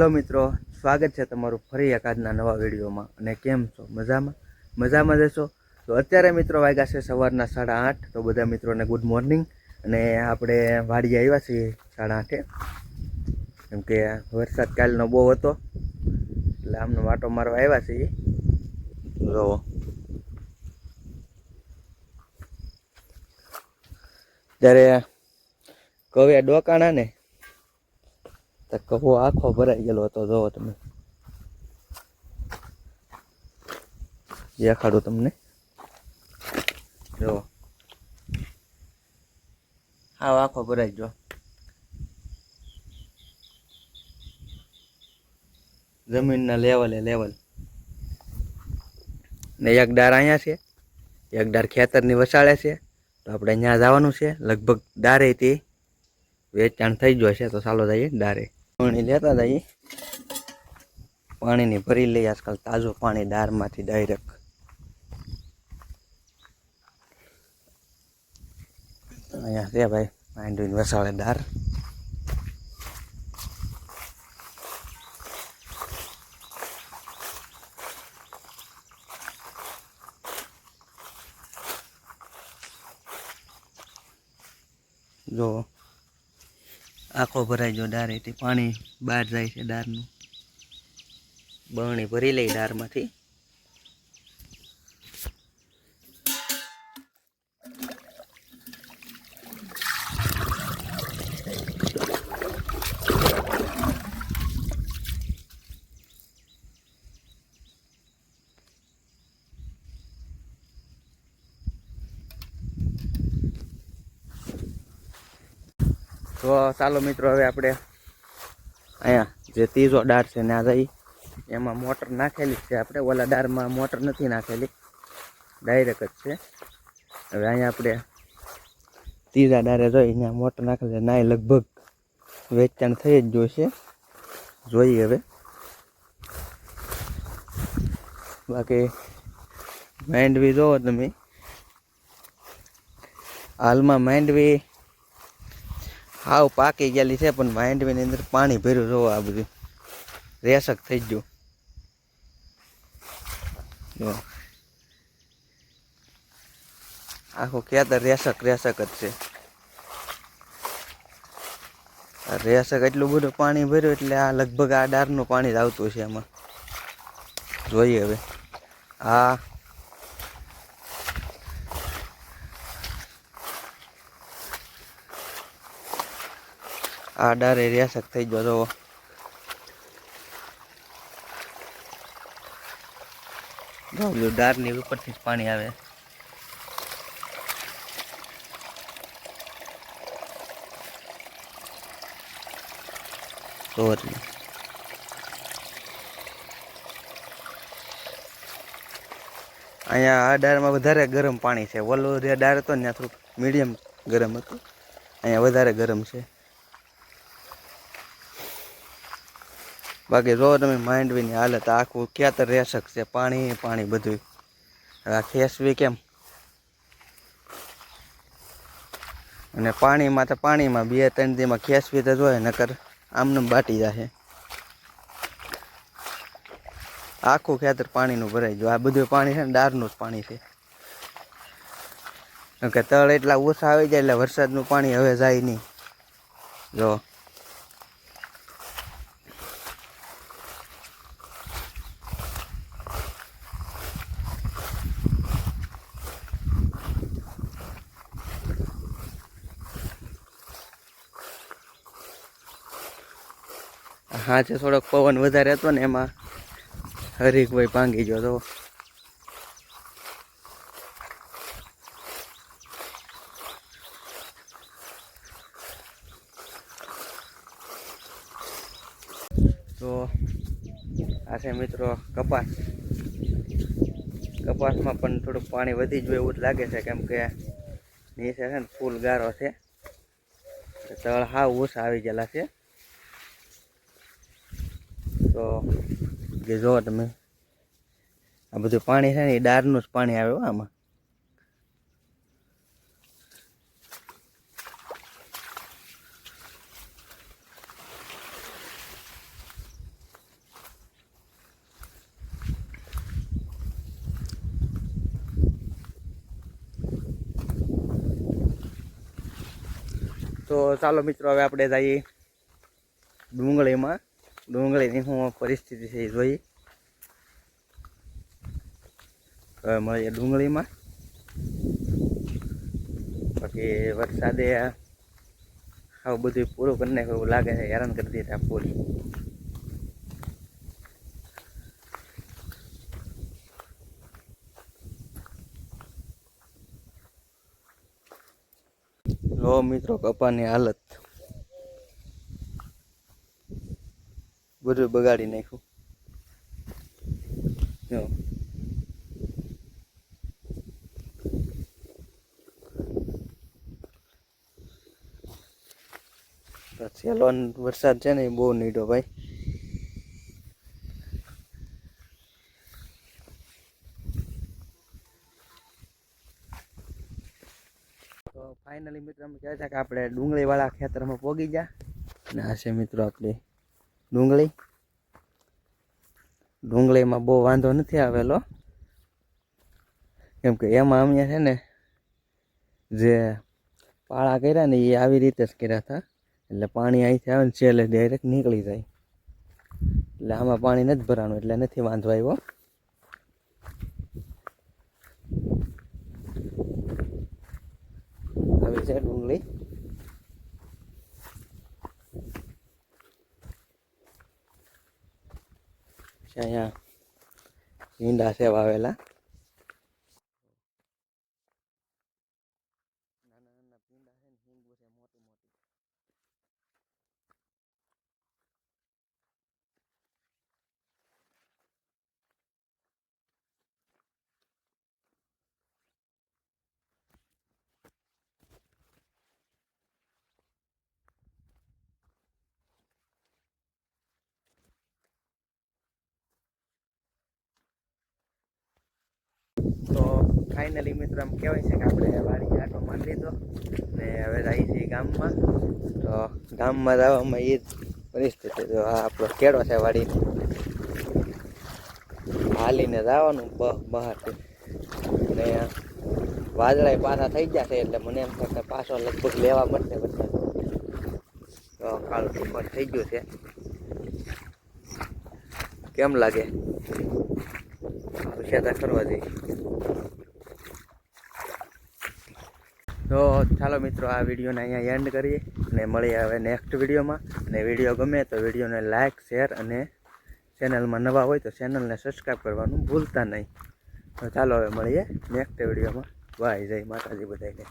Hello મિત્રો, સ્વાગત છે તમારું ફરી એક આજના નવા વિડીયોમાં. અને કેમ છો? મજામાં? મજામાં જશો તો અત્યારે મિત્રો વાગ્યા છે સવારના સાડા આઠ, તો બધા મિત્રોને ગુડ મોર્નિંગ. અને આપણે વાડીએ આવ્યા છીએ સાડા આઠે. કેમ કે વરસાદ કાલનો બહુ હતો, એટલે આમનો વાટો મારવા આવ્યા છીએ. તો ત્યારે કવે ડોકાણા ને તો કહો આખો ભરાઈ ગયેલો હતો જોવો તમે દેખાડું તમને જો હા આખો ભરાઈ ગયો જમીનના લેવલે લેવલ ને એક ડાર અહીંયા છે એક ડાર ખેતરની વસાળે છે તો આપણે ત્યાં જવાનું છે લગભગ ડારે વેચાણ થઈ ગયો છે તો ચાલો જઈએ ડારે પાણી લેતા જઈએ પાણીની ભરી લઈએ આજકાલ તાજું પાણી દારમાંથી ડાયરેક્ટ અહીંયા છે ભાઈ, માંડવીને વસાળે ડાર જો આખો ભરાઈ ગયો ડારેથી પાણી બહાર જાય છે ડારનું બરણી ભરી લઈ ડારમાંથી તો ચાલો મિત્રો, હવે આપણે અહીંયા જે ત્રીજો ડાર છે ત્યાં જઈ એમાં મોટર નાખેલી છે આપણે. ઓલા ડારમાં મોટર નથી નાખેલી. ડાયરેક્ટ જ છે. હવે અહીંયા આપણે ત્રીજા ડારે જોઈ ત્યાં મોટર નાખેલી ના લગભગ વેચાણ થઈ જ જોઈશે જોઈએ હવે. બાકી માંડવી જોવો તમે. હાલમાં માંડવી હાવ પાકી ગયેલી છે, પણ માંડવીની અંદર પાણી ભર્યું જોવો આ બધું. રેસક થઈ ગયું. જો. આખું ખેતર રેસક રેસક જ છે. રેસક એટલું બધું પાણી ભર્યું એટલે આ લગભગ આ ડારનું પાણી જ આવતું છે એમાં. જોઈએ હવે. આ આ ડારે રેસક થઈ ગયો તો જો ડારની ઉપરથી જ પાણી આવે. તો અહીંયા આ ડારમાં વધારે ગરમ પાણી છે. ઓલો જે ડાર હતો ને ત્યાં થોડુંક મીડિયમ ગરમ હતું. અહીંયા વધારે ગરમ છે. બાકી જો તમે માંડવીની હાલત આખું ખેતર રેસક છે પાણી પાણી બધું હવે આ ખેસવી કેમ? અને પાણીમાં તો પાણીમાં બે ત્રણ દીમાં ખેસવી તો જોઈએ નકર આમને બાટી જશે આખું ખેતર પાણીનું ભરાઈ ગયું. આ બધું પાણી છે ને ડારનું જ પાણી છે. કે તળ એટલા ઓછા આવી જાય એટલે વરસાદનું પાણી હવે જાય નહીં. જો હાથે થોડોક પવન વધારે હતો ને એમાં હરીકભાઈ ભાંગી ગયો તો તો આ છે મિત્રો કપાસ. કપાસમાં પણ થોડુંક પાણી વધી ગયું એવું જ લાગે છે, કેમ કે નીચે છે ને ફૂલ ગારો છે. તળ હાવ ઓછા આવી ગયેલા છે. તો એટલે જો તમે આ બધું પાણી છે ને, એ ડારનું જ પાણી આવે આમાં. તો ચાલો મિત્રો, હવે આપણે જઈએ ડુંગળીમાં. ડુંગળીની શું પરિસ્થિતિ છે એ જોઈ હવે મળીએ ડુંગળીમાં બાકી વરસાદે આવું બધું પૂરું કરી નાખ્યું એવું લાગે છે હેરાન કરી દીધા ફૂલ લો મિત્રો કપાની હાલત બધું બગાડી નાખ્યું. જો. છેલ્લો વરસાદ છે ને એ બહુ નીડો ભાઈ. તો ફાઇનલી મિત્રો અમે કહે છે કે આપણે ડુંગળીવાળા ખેતરમાં પોગી જા અને છે મિત્રો આપણી ડુંગળી. ડુંગળીમાં બહુ વાંધો નથી આવેલો. કેમ કે એમાં અમે છે ને જે પાળા કર્યા ને એ આવી રીતે જ કર્યા હતા. એટલે પાણી અહીંથી આવે ને છેલ્લે ડાયરેક્ટ નીકળી જાય. એટલે આમાં પાણી નથી ભરાણું, એટલે નથી વાંધો આવ્યો. આવી છે ડુંગળી. અહીંયા ઈંડા છે વાવેલા નાના નાના ભીંડા છે ને મોટી મોટી તો ફાઇનલી મિત્રો એમ કહેવાય છે કે આપણે વાડી આટો મારી લીધો ને હવે રહી છીએ ગામમાં. તો ગામમાં રહેવામાં એ જ પરિસ્થિતિ તો આપણો કેળો છે વાડીનો. હાલીને જવાનું બહાર ને વાદળા પાછા થઈ ગયા છે એટલે મને એમ થાય પાછો લગભગ લેવા પડશે વરસાદ તો કાલ તુફાન થઈ ગયું છે. કેમ લાગે? ખેતા કરવા જઈએ તો ચાલો મિત્રો, આ વિડીયોને અહીંયા એન્ડ કરીએ અને મળીએ હવે નેક્સ્ટ વિડીયોમાં. અને વીડિયો ગમે તો વિડીયોને લાઇક શેર અને ચેનલમાં નવા હોય તો ચેનલને સબસ્ક્રાઈબ કરવાનું ભૂલતા નહીં. તો ચાલો હવે મળીએ નેક્સ્ટ વિડીયોમાં. બાય જય માતાજી બધાને